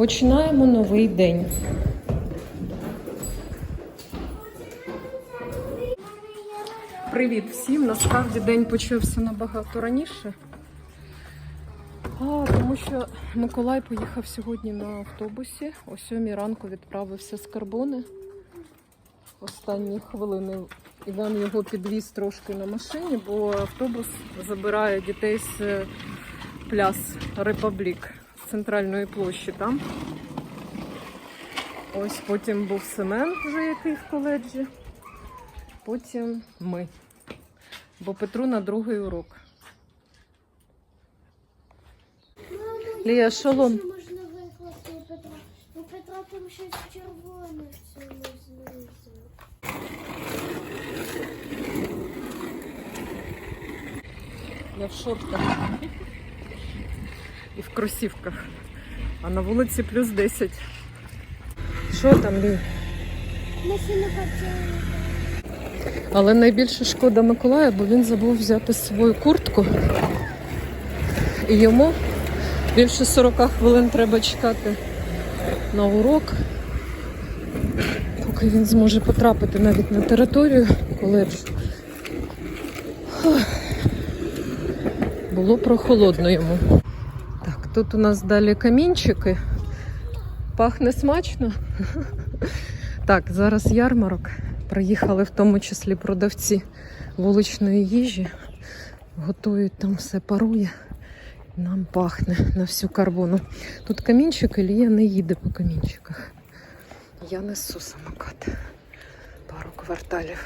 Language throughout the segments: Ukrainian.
Починаємо новий день. Привіт всім! Насправді день почався набагато раніше. А, тому що Миколай поїхав сьогодні на автобусі. О 7 ранку відправився з карбони. Останні хвилини Іван його підвіз трошки на машині, бо автобус забирає дітей з е, пляс Репаблік центральної площі там. Ось потім був Семен, вже який в коледжі. Потім ми. Бо Петру на другий урок. Лія, шолом. Можна викласти у Петра? У Петра там щось червоне в цьому знизу. Я в шортках. І в кросівках. А на вулиці плюс 10. Що там, Лі? Але найбільше шкода Миколая, бо він забув взяти свою куртку. І йому більше 40 хвилин треба чекати на урок, поки він зможе потрапити навіть на територію коледжу. Було прохолодно йому. Тут у нас далі камінчики. Пахне смачно. Так, зараз ярмарок. Приїхали в тому числі продавці вуличної їжі. Готують там все парує. Нам пахне на всю карбону. Тут камінчики, Лія не їде по камінчиках. Я несу самокат. Пару кварталів.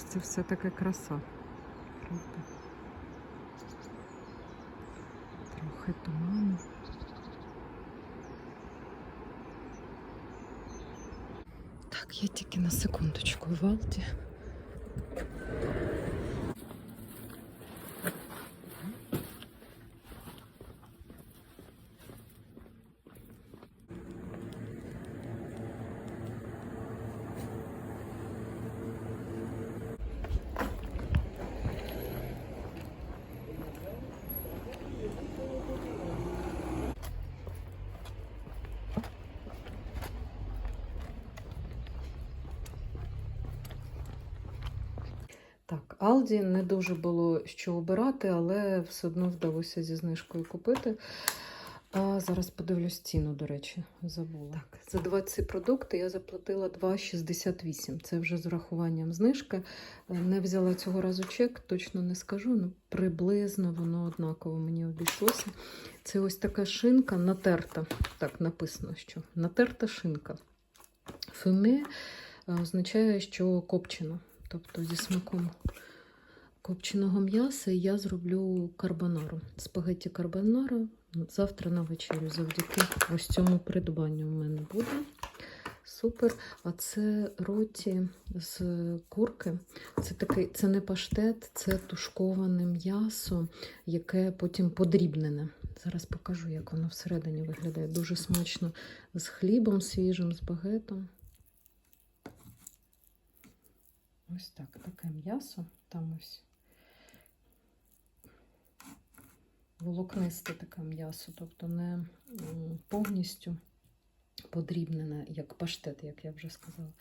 Це все таке краса. Правда? Трохи туману. Так, я тільки на секундочку в Алді. Алді не дуже було що обирати, але все одно вдалося зі знижкою купити. А зараз подивлюсь ціну, до речі, забула. Так, за два ці продукти я заплатила 2,68. Це вже з урахуванням знижки. Е, Не взяла цього разу чек, точно не скажу. Ну, приблизно воно однаково мені обійшлося. Це ось така шинка натерта. Так, написано, що натерта шинка. Фуме е, означає, що копчена тобто зі смаком копченого м'яса, і я зроблю карбонару. Спагетті карбонара завтра на вечерю, завдяки ось цьому придбанню в мене буде. Супер. А це роті з курки. Це такий, це не паштет, це тушковане м'ясо, яке потім подрібнене. Зараз покажу, як воно всередині виглядає. Дуже смачно з хлібом свіжим, з багетом. Ось так, таке м'ясо. Там ось волокнисте таке м'ясо, тобто не повністю подрібнене, як паштет, як я вже сказала,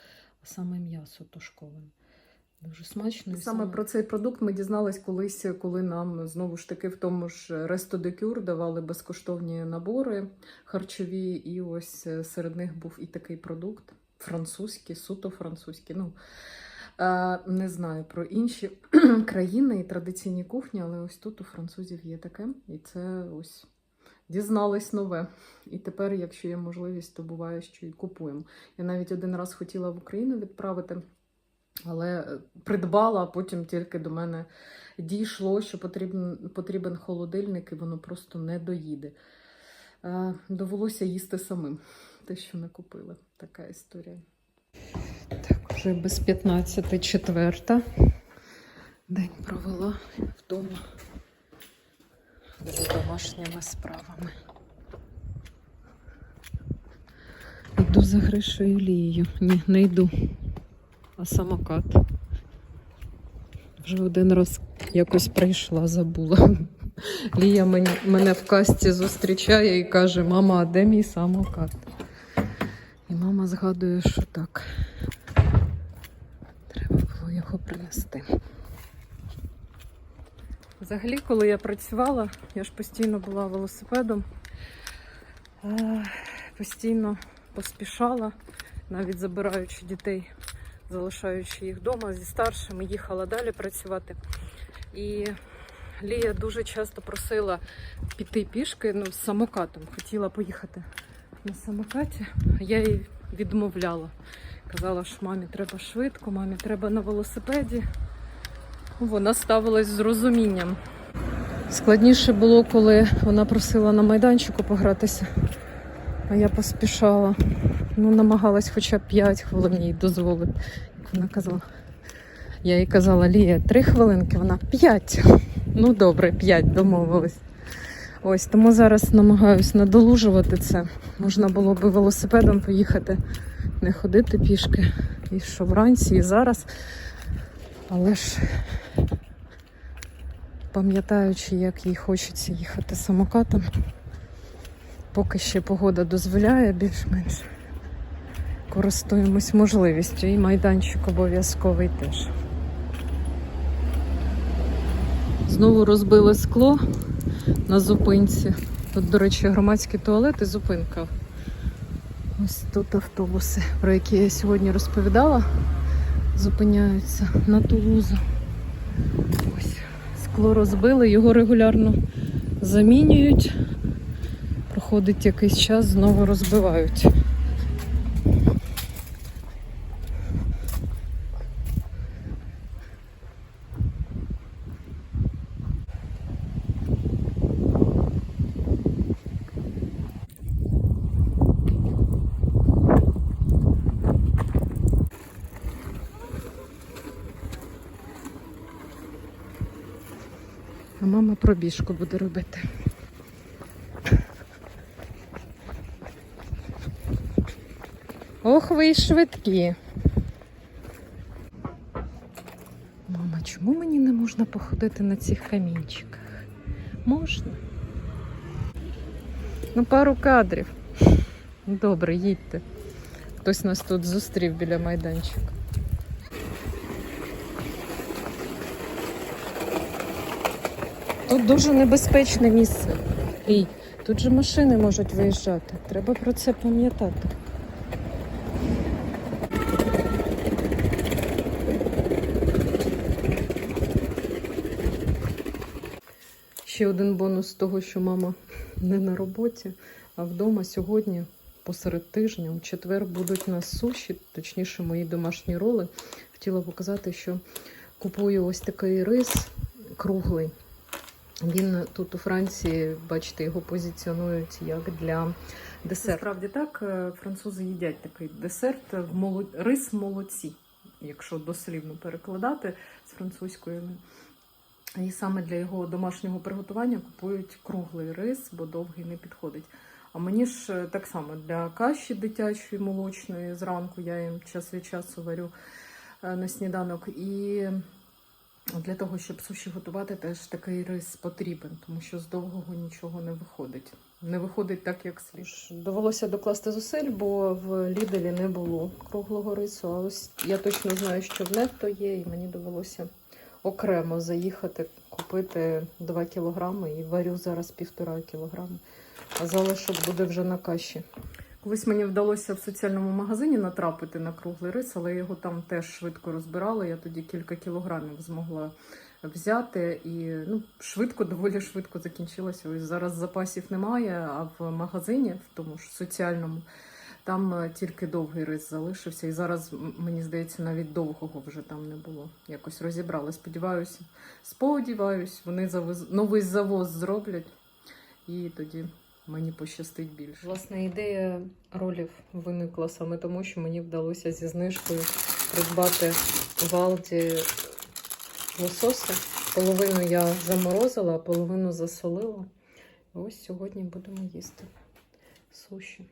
а саме м'ясо тушковане. Дуже смачно. і Саме про цей продукт ми дізнались колись, коли нам знову ж таки в тому ж Ресто де Кюр давали безкоштовні набори харчові, і ось е, серед них був і такий продукт французький, суто французький. Ну, не знаю про інші країни і традиційні кухні, але ось тут у французів є таке, і це ось. Дізнались нове. І тепер, якщо є можливість, то буває, що і купуємо. Я навіть один раз хотіла в Україну відправити, але е, придбала, а потім тільки до мене дійшло, що потрібен, потрібен холодильник, і воно просто не доїде. Е, Довелося їсти самим те, що не купили. Така історія. Вже без 15 четверта. День провела вдома за домашніми справами. Йду за Гришою Лією. Ні, не йду. А самокат. Вже один раз якось прийшла, забула. Лія мені, мене в касті зустрічає і каже: Мама, а де мій самокат? І мама згадує, що так. Принести. Взагалі, коли я працювала, я ж постійно була велосипедом, постійно поспішала, навіть забираючи дітей, залишаючи їх вдома зі старшими, їхала далі працювати. І Лія дуже часто просила піти пішки ну, з самокатом. Хотіла поїхати на самокаті, а я їй відмовляла. Казала, що мамі треба швидко, мамі треба на велосипеді. Вона ставилась з розумінням. Складніше було, коли вона просила на майданчику погратися, а я поспішала. Ну, намагалась хоча б 5 хвилин їй дозволити. Як вона казала. Я їй казала, Лія, 3 хвилинки, вона 5. Ну добре, 5, домовились. Ось тому зараз намагаюсь надолужувати це. Можна було би велосипедом поїхати, не ходити пішки. І що вранці, і зараз. Але ж пам'ятаючи, як їй хочеться їхати самокатом, поки ще погода дозволяє більш-менш. Користуємось можливістю і майданчик обов'язковий теж. Знову розбили скло на зупинці. Тут, до речі, громадський туалет і зупинка. Ось тут автобуси, про які я сьогодні розповідала, зупиняються на Тулузу. Ось скло розбили, його регулярно замінюють. Проходить якийсь час, знову розбивають. А мама пробіжку буде робити. Ох, ви й швидкі. Мама, чому мені не можна походити на цих камінчиках? Можна. Ну, пару кадрів. Добре, їдьте. Хтось нас тут зустрів біля майданчика. Тут дуже небезпечне місце. І тут же машини можуть виїжджати. Треба про це пам'ятати. Ще один бонус того, що мама не на роботі, а вдома сьогодні, посеред тижня, у четвер будуть на суші, точніше, мої домашні роли. Хотіла показати, що купую ось такий рис круглий. Він тут у Франції, бачите, його позиціонують як для десерту. Насправді так, е, французи їдять такий десерт в моло... рис молоці, якщо дослівно перекладати з французької. І саме для його домашнього приготування купують круглий рис, бо довгий не підходить. А мені ж е, так само для каші дитячої молочної зранку я їм час від часу варю е, на сніданок. І для того, щоб суші готувати, теж такий рис потрібен, тому що з довгого нічого не виходить. Не виходить так, як слід. Довелося докласти зусиль, бо в Ліделі не було круглого рису. А ось я точно знаю, що в Нетто є, і мені довелося окремо заїхати, купити 2 кілограми і варю зараз півтора кілограми. А залишок буде вже на каші. Колись мені вдалося в соціальному магазині натрапити на круглий рис, але його там теж швидко розбирали. Я тоді кілька кілограмів змогла взяти. І ну, швидко, доволі швидко закінчилося. Ось зараз запасів немає, а в магазині, в тому ж соціальному, там е, тільки довгий рис залишився. І зараз, мені здається, навіть довгого вже там не було. Якось розібрали. Сподіваюся, сподіваюсь, вони завез... новий завоз зроблять, і тоді мені пощастить більше. Власне, ідея ролів виникла саме тому, що мені вдалося зі знижкою придбати в Алді лосося. Половину я заморозила, а половину засолила. Ось сьогодні будемо їсти суші.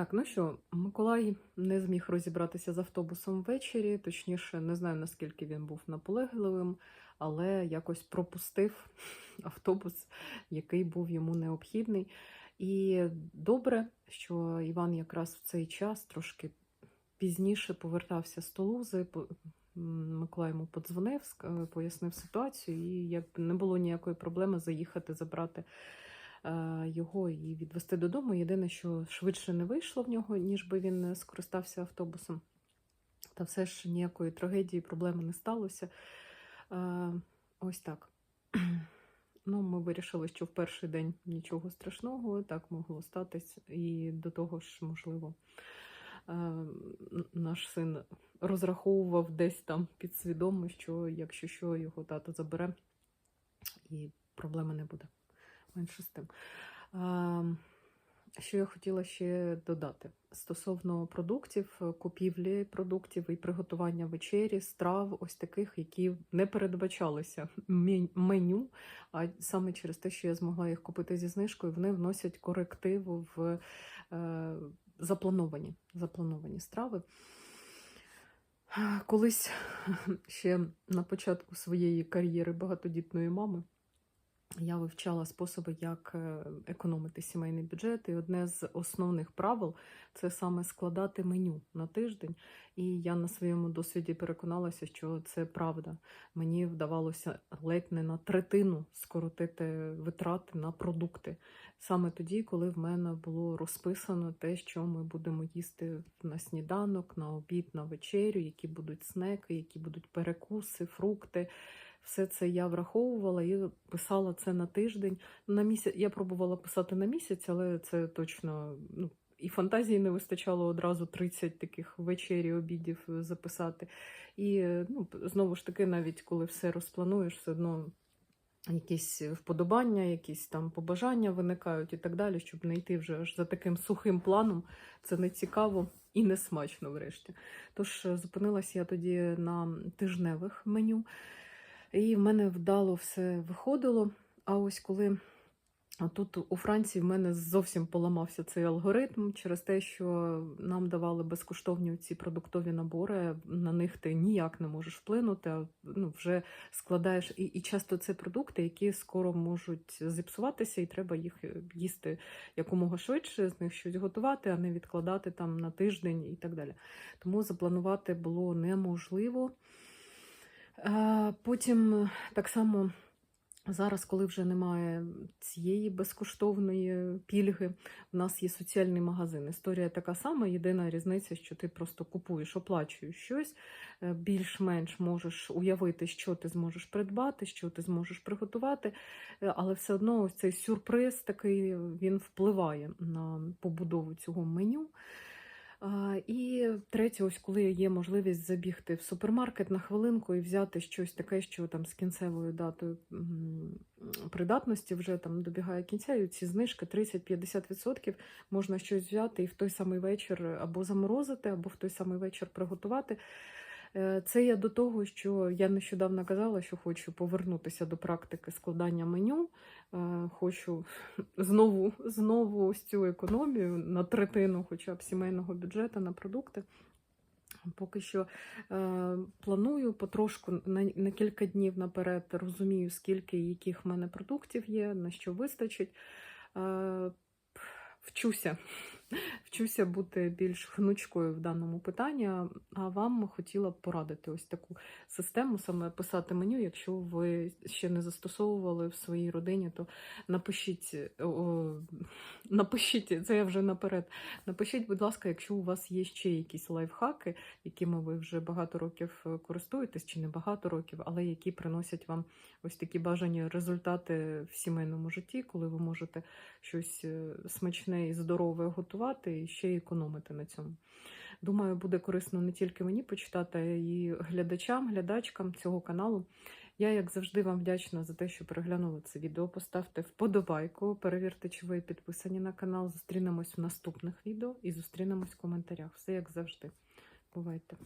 Так, ну що, Миколай не зміг розібратися з автобусом ввечері, точніше, не знаю наскільки він був наполегливим, але якось пропустив автобус, який був йому необхідний. І добре, що Іван якраз в цей час трошки пізніше повертався з Толузи. по- Миколай йому подзвонив, пояснив ситуацію, і якби не було ніякої проблеми заїхати забрати його і відвести додому. Єдине, що швидше не вийшло в нього, ніж би він скористався автобусом. Та все ж ніякої трагедії, проблеми не сталося. Е, Ось так. Ну, ми вирішили, що в перший день нічого страшного, так могло статись. І до того ж, можливо, е, наш син розраховував десь там підсвідомо, що якщо що, його тато забере, і проблеми не буде. Менше з тим. Що я хотіла ще додати стосовно продуктів, купівлі продуктів і приготування вечері, страв, ось таких, які не передбачалися меню, а саме через те, що я змогла їх купити зі знижкою, вони вносять корективу в е, заплановані, заплановані страви. Колись ще на початку своєї кар'єри багатодітної мами я вивчала способи, як е, економити сімейний бюджет. І одне з основних правил це саме складати меню на тиждень. І я на своєму досвіді переконалася, що це правда. Мені вдавалося ледь не на третину скоротити витрати на продукти. Саме тоді, коли в мене було розписано те, що ми будемо їсти на сніданок, на обід, на вечерю, які будуть снеки, які будуть перекуси, фрукти. Все це я враховувала і писала це на тиждень. На місяць я пробувала писати на місяць, але це точно ну, і фантазії не вистачало одразу 30 таких вечері, обідів е, записати. І е, ну, знову ж таки, навіть коли все розплануєш, все одно якісь вподобання, якісь там побажання виникають і так далі, щоб не йти вже аж за таким сухим планом. Це не цікаво і не смачно врешті. Тож е, зупинилася я тоді на тижневих меню. І в мене вдало все виходило. А ось коли тут у Франції в мене зовсім поламався цей алгоритм через те, що нам давали безкоштовні ці продуктові набори, на них ти ніяк не можеш вплинути, ну, вже складаєш. І, і часто це продукти, які скоро можуть зіпсуватися, і треба їх е, їсти якомога швидше, з них щось готувати, а не відкладати там на тиждень і так далі. Тому запланувати було неможливо. А, Потім е, так само зараз, коли вже немає цієї безкоштовної пільги, в нас є соціальний магазин. Історія така сама. Єдина різниця, що ти просто купуєш, оплачуєш щось, е, більш-менш можеш уявити, що ти зможеш придбати, що ти зможеш приготувати, е, але все одно цей сюрприз такий він впливає на побудову цього меню. І третє, ось коли є можливість забігти в супермаркет на хвилинку і взяти щось таке, що там з кінцевою датою придатності вже там добігає кінця, і ці знижки 30-50% можна щось взяти і в той самий вечір або заморозити, або в той самий вечір приготувати. Е, Це я до того, що я нещодавно казала, що хочу повернутися до практики складання меню. Е, Хочу знову, знову ось цю економію на третину, хоча б сімейного бюджету на продукти. Поки що е, планую потрошку на, на кілька днів наперед розумію, скільки яких в мене продуктів є, на що вистачить. Е, вчуся. Вчуся бути більш гнучкою в даному питанні. А вам хотіла б порадити ось таку систему, саме писати меню. Якщо ви ще не застосовували в своїй родині, то напишіть, о, напишіть це я вже наперед. Напишіть, будь ласка, якщо у вас є ще якісь лайфхаки, якими ви вже багато років е, користуєтесь, чи не багато років, але які приносять вам ось такі бажані результати в сімейному житті, коли ви можете щось е, смачне і здорове готувати і ще й економити на цьому. Думаю, буде корисно не тільки мені почитати, а й глядачам, глядачкам цього каналу. Я, як завжди, вам вдячна за те, що переглянули це відео. Поставте вподобайку, перевірте, чи ви підписані на канал. Зустрінемось в наступних відео і зустрінемось в коментарях. Все як завжди. Бувайте!